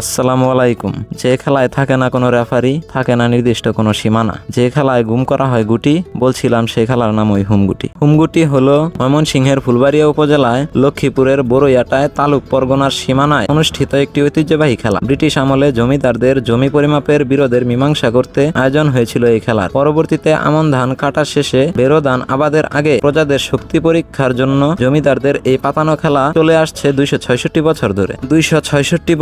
আসসালামু আলাইকুম। যে খেলায় থাকে না কোনো রেফারি, থাকে না নির্দিষ্ট কোনো সীমানা। যে খেলায় গুম করা হয় গুটি, বলছিলাম সেই খেলার নাম ওই হুমগুটি। হুমগুটি হলো ময়মনসিংহের ফুলবাড়িয়া উপজেলায় লক্ষ্মীপুরের বড়ইয়াটায় তালুক পরগনার সীমানায় অনুষ্ঠিত একটি ঐতিহ্যবাহী খেলা। ব্রিটিশ আমলে জমিদারদের জমি পরিমাপের বিরোধের মীমাংসা করতে আয়োজন হয়েছিল এই খেলার। পরবর্তীতে আমন ধান কাটা শেষে বেরো ধান আবাদের আগে প্রজাদের শক্তি পরীক্ষার জন্য জমিদারদের এই পাতানো খেলা চলে আসছে দুইশো বছর ধরে। দুইশো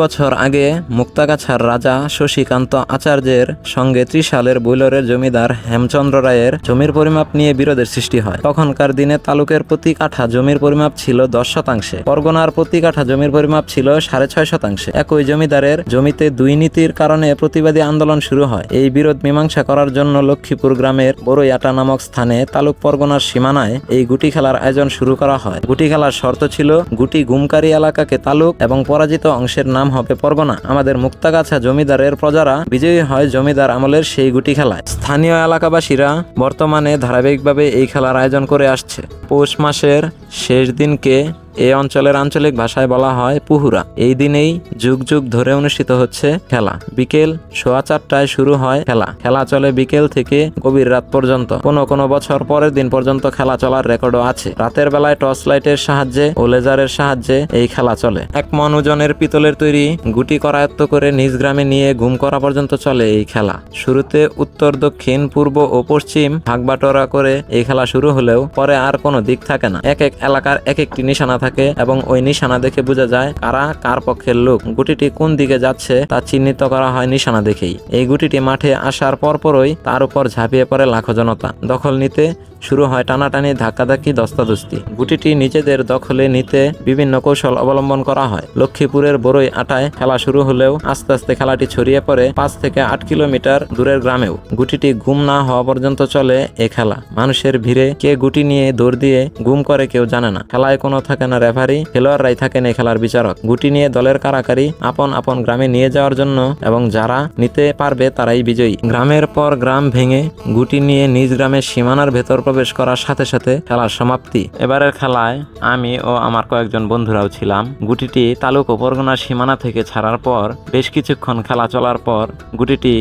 বছর আগে মুক্তাগাছার রাজা শশীকান্ত আচার্যের সঙ্গে ত্রিশালের বৈলরের জমিদার হেমচন্দ্র রায়ের জমির পরিমাপ নিয়ে বিরোধের সৃষ্টি হয়। তখনকার দিনে তালুকের প্রতি কাঠা জমির পরিমাপ ছিল দশ শতাংশে। পরগনার প্রতি কাঠা জমির পরিমাপ ছিল সাড়ে ছয় শতাংশে। একই জমিদারের জমিতে দুই নীতির কারণে প্রতিবাদী আন্দোলন শুরু হয়। এই বিরোধ মীমাংসা করার জন্য লক্ষ্মীপুর গ্রামের বড়ইয়াটা নামক স্থানে তালুক পরগনার সীমানায় এই গুটি খেলার আয়োজন শুরু করা হয়। গুটি খেলার শর্ত ছিল গুটি গুমকারী এলাকাকে তালুক এবং পরাজিত অংশের নাম হবে পরগনা। আমাদের মুক্তাগাছা জমিদারের প্রজারা বিজয়ী হয় জমিদার আমলের সেই গুটি খেলায়। স্থানীয় এলাকাবাসীরা বর্তমানে ধারাবাহিকভাবে এই খেলার আয়োজন করে আসছে। পৌষ মাসের শেষ দিনকে এই অঞ্চলের আঞ্চলিক ভাষায় বলা হয় পুহুরা। এই দিনেই যুগ যুগ ধরে অনুষ্ঠিত হচ্ছে খেলা। বিকেল সোয়া চারটায় শুরু হয় খেলা। খেলা চলে বিকেল থেকে গভীর রাত পর্যন্ত। কোনো কোনো বছর পরের দিন পর্যন্ত খেলা চলার রেকর্ডও আছে। রাতের বেলায় টর্চ লাইটের সাহায্যে ও লেজারের সাহায্যে এই খেলা চলে। এক মন ওজনের পিতলের তৈরি গুটি করায়ত্ত করে নিজ গ্রামে নিয়ে ঘুম করা পর্যন্ত চলে এই খেলা। শুরুতে উত্তর, দক্ষিণ, পূর্ব ও পশ্চিম ভাগবাটোরা করে এই খেলা শুরু হলেও পরে আর কোনো দিক থাকে না। এক এক এলাকার এক একটি নিশানা থাকে এবং ওই নিশানা দেখে বোঝা যায় কারা কার পক্ষের লোক। গুটিটি কোন দিকে যাচ্ছে তা চিহ্নিত করা হয় নিশানা দেখেই। এই গুটিটি মাঠে আসার পরপরই তার উপর ঝাঁপিয়ে পড়ে লাখো জনতা। দখল নিতে শুরু হয় টানাটানি, ধাক্কাধাক্কি, দস্তাদস্তি। গুটিটি নিজেদের দখলে নিতে বিভিন্ন কৌশল অবলম্বন করা হয়। লক্ষ্মীপুরের বড়ই আটায় খেলা শুরু হলেও আস্তে আস্তে খেলাটি ছড়িয়ে পড়ে পাঁচ থেকে আট কিলোমিটার দূরের গ্রামেও। গুটিটি গুম না হওয়া পর্যন্ত চলে এ খেলা। মানুষের ভিড়ে কে গুটি নিয়ে দৌড় দিয়ে গুম করে কেউ জানে না। খেলায় কোনো থাকে না। রেফারি খেলোয়াড়রাই থাকেন এই খেলার বিচারক। গুটি নিয়ে দলের কারাকারি আপন আপন গ্রামে নিয়ে যাওয়ার জন্য এবং যারা নিতে পারবে তারাই বিজয়ী। গ্রামের পর গ্রাম ভেঙে গুটি নিয়ে নিজ গ্রামের সীমানার ভেতর প্রবেশ করার সাথে সাথে খেলার সমাপ্তি। এবারের খেলায় আমি ও আমার কয়েকজন বন্ধুরাও ছিলাম। গুটিটি তালুক ও পরগনার সীমানা থেকে ছাড়ার পর বেশ কিছুক্ষণ খেলা চলার পর গুটিটি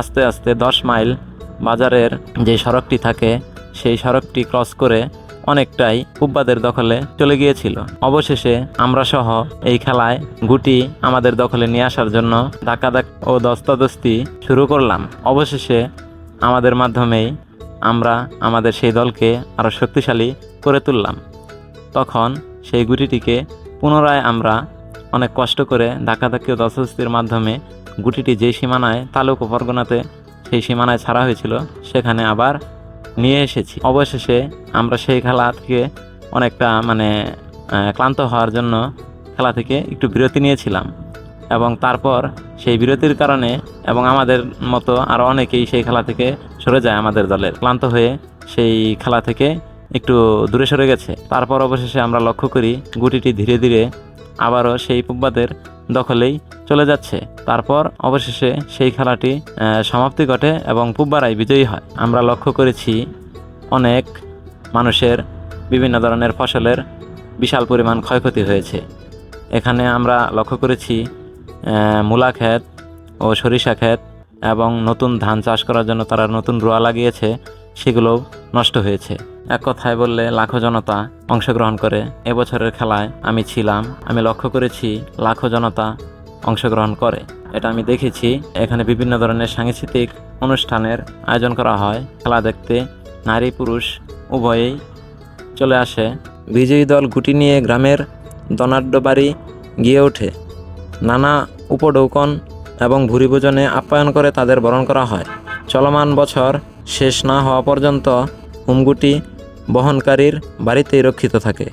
আস্তে আস্তে দশ মাইল বাজারের যে সড়কটি থাকে, সেই সড়কটি ক্রস করে অনেকটাই কুব্বাদের দখলে চলে গিয়েছিল। অবশেষে আমরা সহ এই খেলায় গুটি আমাদের দখলে নিয়ে আসার জন্য ধাক্কাধাক ও দস্তাদস্তি শুরু করলাম। অবশেষে আমাদের মাধ্যমেই আমরা আমাদের সেই দলকে আরও শক্তিশালী করে তুললাম। তখন সেই গুটিটিকে পুনরায় আমরা অনেক কষ্ট করে ধাক্কাধাক্কি ও দস্তাদস্তির মাধ্যমে গুটিটি যে সীমানায় তালুক ও পরগনাতে সেই সীমানায় ছাড়া হয়েছিল, সেখানে আবার নিয়ে এসেছি। অবশেষে আমরা সেই খেলা থেকে অনেকটা মানে ক্লান্ত হওয়ার জন্য খেলা থেকে একটু বিরতি নিয়েছিলাম। এবং তারপর সেই বিরতির কারণে এবং আমাদের মতো আরও অনেকেই সেই খেলা থেকে সরে যায় আমাদের দলের ক্লান্ত হয়ে সেই খেলা থেকে একটু দূরে সরে গেছে। তারপর অবশেষে আমরা লক্ষ্য করি, গুটিটি ধীরে ধীরে আবারও সেই পুব্বাদের দখলেই চলে যাচ্ছে। তারপর অবশেষে সেই খেলাটি সমাপ্তি ঘটে এবং পুব্বারাই বিজয়ী হয়। আমরা লক্ষ্য করেছি অনেক মানুষের বিভিন্ন ধরনের ফসলের বিশাল পরিমাণ ক্ষয়ক্ষতি হয়েছে। এখানে আমরা লক্ষ্য করেছি মূলা ক্ষেত ও সরিষা ক্ষেত এবং নতুন ধান চাষ করার জন্য তারা নতুন রোয়া লাগিয়েছে। সেগুলোও নষ্ট হয়েছে। এক কথায় বললে লাখো জনতা অংশগ্রহণ করে। এবছরের খেলায় আমি ছিলাম। আমি লক্ষ্য করেছি লাখো জনতা অংশগ্রহণ করে। এটা আমি দেখেছি। এখানে বিভিন্ন ধরনের সাংস্কৃতিক অনুষ্ঠানের আয়োজন করা হয়। খেলা দেখতে নারী পুরুষ উভয়েই চলে আসে। বিজয়ী দল গুটি নিয়ে গ্রামের দনাঢ্য বাড়ি গিয়ে ওঠে। নানা উপডৌকন এবং ভুরিভোজনে আপ্যায়ন করে তাদের বরণ করা হয়। চলমান বছর শেষ না হওয়া পর্যন্ত হুমগুটি বহনকারীর বাড়িতেই রক্ষিত থাকে।